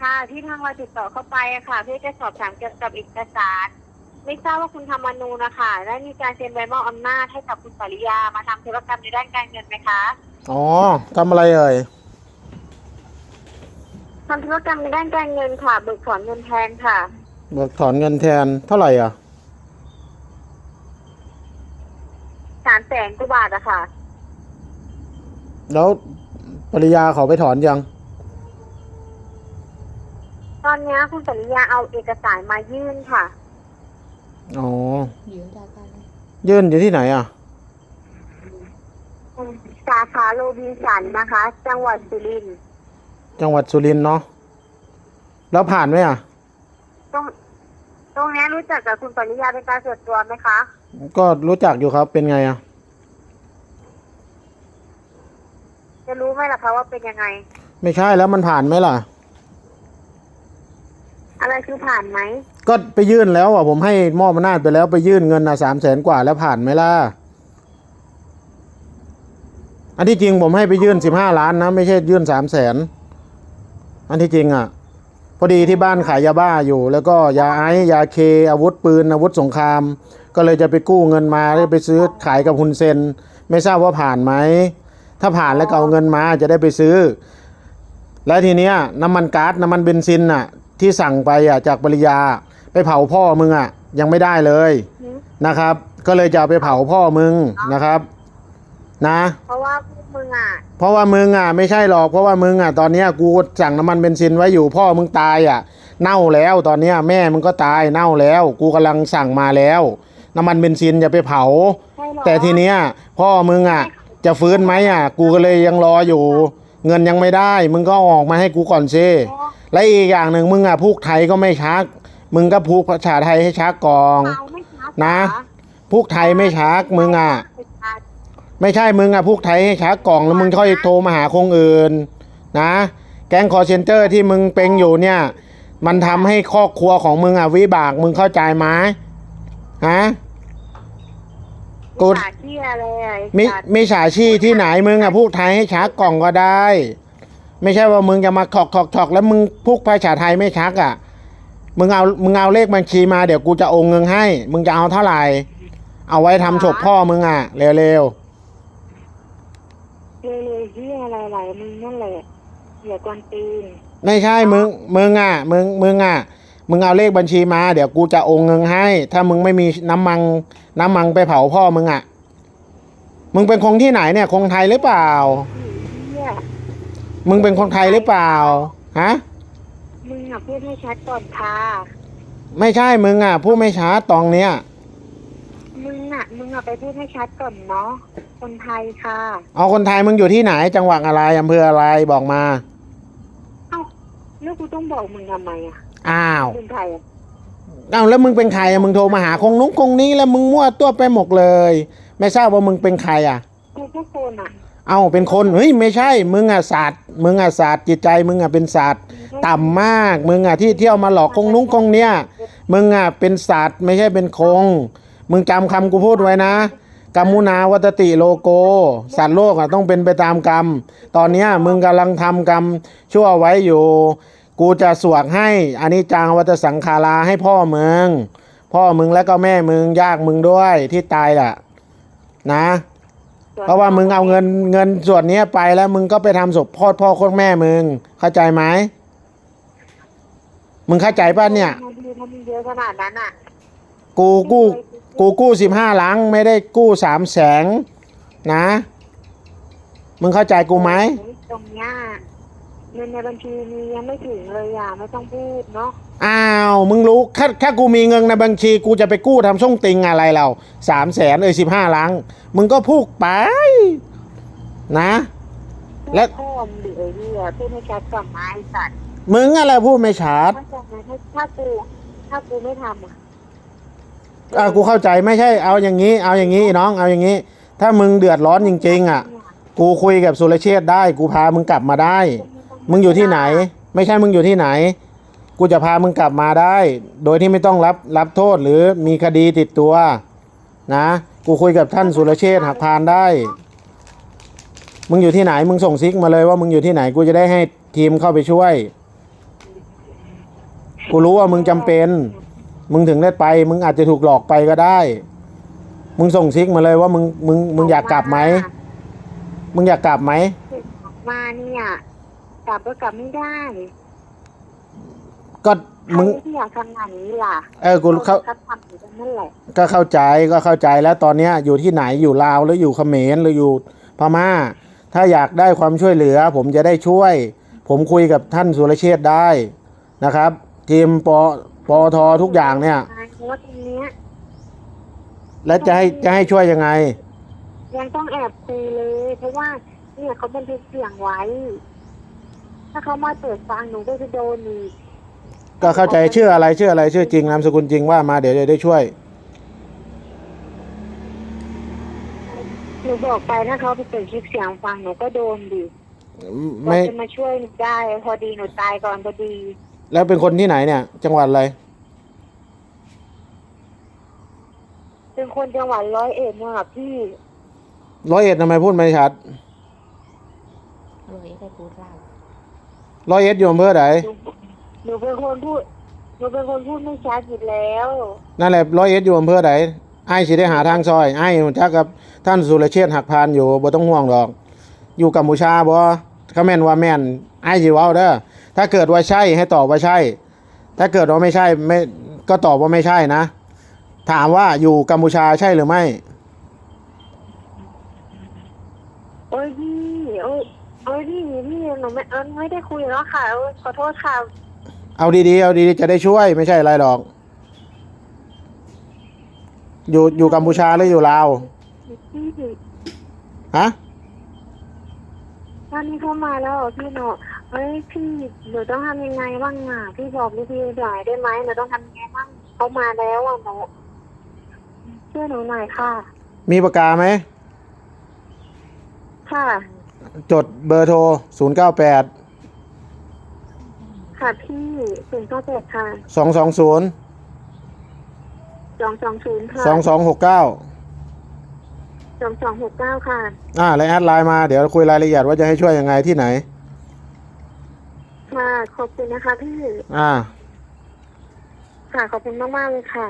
ค่ะที่ทางเราติดต่อเข้าไปอะค่ะ เพื่อจะสอบถามเกี่ยวกับเอกสาร ไม่ทราบว่าคุณธรรมนูนนะคะได้มีการเซ็นใบมอบอำนาจให้กับคุณปริยามาทำธุรกรรมในด้านการเงินไหมคะอ๋อทำอะไรเอ่ยทำธุรกรรมในด้านการเงินค่ะเบิกถอนเงินแทนค่ะ เบิกถอนเงินแทนเท่าไหร่อะสามแสนกว่าบาทอะค่ะ แล้วปริยาเขาไปถอนยัง ตอนนี้คุณปริยาเอาเอกสารมายื่นค่ะ อ๋อยืนจากกัน ยื่นอยู่ที่ไหนอะ สาขาโรบินสันนะคะ จังหวัดสุรินทร์จังหวัดสุรินทร์เนาะ แล้วผ่านไหมอะ ตรงตรงนี้รู้จักกับคุณปริยาเป็นการส่วนตัวไหมคะ ก็รู้จักอยู่ครับ เป็นไงอะ จะรู้ไหมล่ะคะว่าเป็นยังไง ไม่ใช่แล้วมันผ่านไหมล่ะ อะไรคือผ่านไหมก็ไปยื่นแล้วอะผมให้มอบอำนาจไปแล้วไปยื่นเงินอะสามแสนกว่าแล้วผ่านไหมล่ะอันที่จริงผมให้ไปยื่นสิบห้าล้านนะไม่ใช่ยื่นสามแสนอันที่จริงอะ พอดีที่บ้านขายยาบ้าอยู่ แล้วก็ยาไอซ์ยาเคอาวุธปืนอาวุธสงคราม ก็เลยจะไปกู้เงินมาแล้วไปซื้อขายกับฮุนเซน ไม่ทราบว่าผ่านไหมถ้าผ่านแล้วก็เอาเงินมาจะได้ไปซื้อ แล้วทีเนี้ยน้ำมันก๊าซน้ำมันเบนซินอะ ที่สั่งไปอะจากปริยาไปเผาพ่อมึงอะ ยังไม่ได้เลยนะครับ ก็เลยจะเอาไปเผาพ่อมึงนะครับ นะ เพราะว่าพวกมึงอะ เพราะว่ามึงอะไม่ใช่หรอกเพราะว่ามึงอะตอนเนี้ยกูสั่งน้ำมันเบนซินไว้อยู่พ่อมึงตายอะ เน่าแล้วตอนเนี้ยแม่มึงก็ตายเน่าแล้ว กูกำลังสั่งมาแล้ว น้ำมันเบนซินจะไปเผา ใช่หรอ แต่ทีเนี้ยพ่อมึงอะ จะฟื้นไหมอะ กูก็เลยยังรออยู่ เงินยังไม่ได้ มึงก็เอาออกมาให้กูก่อนซิ และอีกอย่างหนึ่งมึงอะพูกไทยก็ไม่ชัก มึงก็พูกภาษาไทยให้ชักกองเอาไม่ชัดนะเหรอพูกไทยไม่ชักมึงอะ ไม่ชัดไม่ใช่มึงอะพวกไทยให้ช้ากล่องแล้วมึงค่อยโทรมาหาคงอื่น นะ แก๊งคอร์เซนเตอร์ที่มึงเป็นอยู่เนี่ย มันทำให้ครอบครัวของมึงอะวิบากมึงเข้าใจไหมฮะ กูสาที่อะไรอะไอ้มิสัตว์มิฉาชีพที่ไหนมึงอะพวกไทยให้ช้ากล่องก็ได้ ไม่ใช่ว่ามึงจะมาถอกถอกถอกแล้วมึงพูกภาษาไทยไม่ชักอะ มึงเอามึงเอาเลขบัญชีมาเดี๋ยวกูจะโอนเงินให้ มึงจะเอาเท่าไหร่ เอาไว้ทำศพพ่อมึงอะ เร็วๆเร็วๆที่อะไรหลายมึงนั่นแหละอย่ากวนตีนไม่ใช่มึงมึงอะมึงมึงอะมึงเอาเลขบัญชีมาเดี๋ยวกูจะโอนเงินให้ ถ้ามึงไม่มีน้ำมันน้ำมันไปเผาพ่อมึงอะ มึงเป็นคนที่ไหนเนี่ยคงไทยหรือเปล่าเนี่ย มึงเป็นคนไทยหรือเปล่า ฮะ มึงอะพูดให้ชัดก่อนค่ะ ไม่ใช่มึงอะผู้ไม่ช้าตองเนี้ย มึงอะ มึงอะไปพูดให้ชัดก่อนเนาะ คนไทยค่ะ เอาคนไทยมึงอยู่ที่ไหน จังหวัดอะไรอำเภออะไรบอกมา เอ้าแล้วกูต้องบอกมึงทำไมอะอ้าวคนไทยอะอ้าวแล้วมึงเป็นใครอะมึงโทรมาหาคงนุ้งคงนี้แล้วมึงมั่วตัวไปหมดเลย ไม่ทราบว่ามึงเป็นใครอะ กูก็คนอะ เอ้าเป็นคนเฮ้ยไม่ใช่ มึงอะศาสตร์ มึงอะศาสตร์จิตใจมึงอะเป็นศาสตร์ต่ำมาก มึงอะที่เที่ยวมาหลอกคงนุ้งคงเนี้ยมึงอะเป็นศาสตร์ไม่ใช่เป็นคง มึงจำคำกูพูดไว้นะกัมมุนาวัตติโลโก สัตว์โลกอะต้องเป็นไปตามกรรม ตอนเนี้ยมึงกำลังทำกรรมชั่วไว้อยู่ กูจะสวดให้อานิจจังวัตสังขาราให้พ่อมึง พ่อมึงแล้วก็แม่มึงยากมึงด้วยที่ตายล่ะ นะ เพราะว่ามึงเอาเงินเงินส่วนเนี้ยไปแล้วมึงก็ไปทำศพพ่อพ่อโคตรแม่มึง เข้าใจไหมมึงเข้าใจป่ะเนี่ย มันดีมันเยอะขนาดนั้นอะ กูกู้กูกู้สิบห้าล้านไม่ได้กู้สามแสนนะ มึงเข้าใจกูไหมตรงเนี้ย เงินในบัญชีมียังไม่ถึงเลยอะไม่ต้องพูดเนาะอ้าวมึงรู้แค่แค่กูมีเงินในบัญชี กูจะไปกู้ทำช่องติงอะไรเราสามแสนเอ้ยสิบห้าล้านมึงก็พูดไป นะ และพ่อมงดิไอ้เหี้ยพูดให้ชัดก่อนนะไอ้สัตว์มึงอะไรพูดไม่ชัด ถ้าจะถ้าถ้ากู ถ้ากูไม่ทำอะอะกูเข้าใจไม่ใช่ เอาอย่างนี้ เอาอย่างนี้น้องเอาอย่างนี้ ถ้ามึงเดือดร้อนจริง ๆ อะ กูคุยกับสุรเชษฐ์ได้ กูพามึงกลับมาได้ มึงอยู่ที่ไหน ไม่ใช่มึงอยู่ที่ไหน กูจะพามึงกลับมาได้ โดยที่ไม่ต้องรับรับโทษหรือมีคดีติดตัว นะ กูคุยกับท่านสุรเชษฐ์หักพานได้ มึงอยู่ที่ไหน มึงส่งซิกมาเลยว่ามึงอยู่ที่ไหน กูจะได้ให้ทีมเข้าไปช่วย กูรู้ว่ามึงจำเป็น มึงถึงได้ไป มึงอาจจะถูกหลอกไปก็ได้ มึงส่งซิกมาเลยว่ามึงมึงมึงอยากกลับไหม มึงอยากกลับไหมมาเนี่ย กลับก็กลับไม่ได้ก็มึงใครที่อยากทำงานนี้ล่ะเออกูเข้าก็ทำอยู่ตรงนั่นแหละก็เข้าใจก็เข้าใจแล้วตอนเนี้ยอยู่ที่ไหนอยู่ลาวหรืออยู่เขมรหรืออยู่พม่า ถ้าอยากได้ความช่วยเหลือ ผมจะได้ช่วย ผมคุยกับท่านสุรเชษฐ์ได้นะครับ ทีมปปอททุกอย่างเนี่ยเพราะว่าตรงเนี้ยแล้วจะให้จะให้ช่วยยังไง ยังต้องแอบคุยเลย เพราะว่าเนี่ยเขาบันทึกเสียงไว้ ถ้าเขามาเปิดฟังหนูก็จะโดนอีกก็เข้าใจชื่ออะไรชื่ออะไรชื่อจริงนามสกุลจริงว่ามาเดี๋ยวจะได้ช่วย หนูบอกไปถ้าเขาไปเปิดคลิปเสียงฟังหนูก็โดนดิไม่เขาจะมาช่วยหนูได้ พอดีหนูตายก่อนพอดี แล้วเป็นคนที่ไหนเนี่ย จังหวัดอะไรเป็นคนจังหวัดร้อยเอ็ดเนี่ยค่ะพี่ร้อยเอ็ดทำไมพูดไม่ชัด รวยได้พูดเล่า ร้อยเอ็ดอยู่อำเภอไหนหนูหนูเป็นคนพูดหนูเป็นคนพูดไม่ชัดอยู่แล้ว นั่นแหละร้อยเอ็ดอยู่อำเภอไหนไอ้สิได้หาทางซอยไอ้รู้จักกับท่านสุรเชษฐ์หักพานอยู่บ่ต้องห่วงดอก อยู่กัมพูชาบ่เขาแม่นว่าแม่นไอ้สิเว้าเด้อถ้าเกิดว่าใช่ให้ตอบว่าใช่ ถ้าเกิดว่าไม่ใช่ไม่ก็ตอบว่าไม่ใช่นะ ถามว่าอยู่กัมพูชาใช่หรือไม่ โอ้ยพี่โอ้ย โอ้ยพี่พี่หนูไม่เออไม่ได้คุยแล้วค่ะเออขอโทษค่ะเอาดีๆ เอาดีๆ จะได้ช่วยไม่ใช่อะไรหรอก อยู่อยู่กัมพูชาหรืออยู่ลาว พี่ฮะ ตอนนี้เข้ามาแล้วเหรอพี่หนูเฮ้ยพี่หนูต้องทำยังไงบ้างอะพี่บอกวิธีหน่อยได้ไหมหนูต้องทำยังไงบ้างเขามาแล้วอะหนูช่วยหนูหน่อยค่ะ มีปากกาไหมค่ะ จดเบอร์โทร 0 9 8 ค่ะพี่ศูนย์เก้าแปดค่ะ2 2 0 สองสองศูนย์ค่ะ2 2 6 9 สองสองหกเก้าค่ะ อ่าแล้วแอดไลน์มาเดี๋ยวคุยรายละเอียดว่าจะให้ช่วยยังไงที่ไหน ค่ะ ขอบคุณนะคะพี่ อ่า ค่ะ ขอบคุณมากๆเลยค่ะ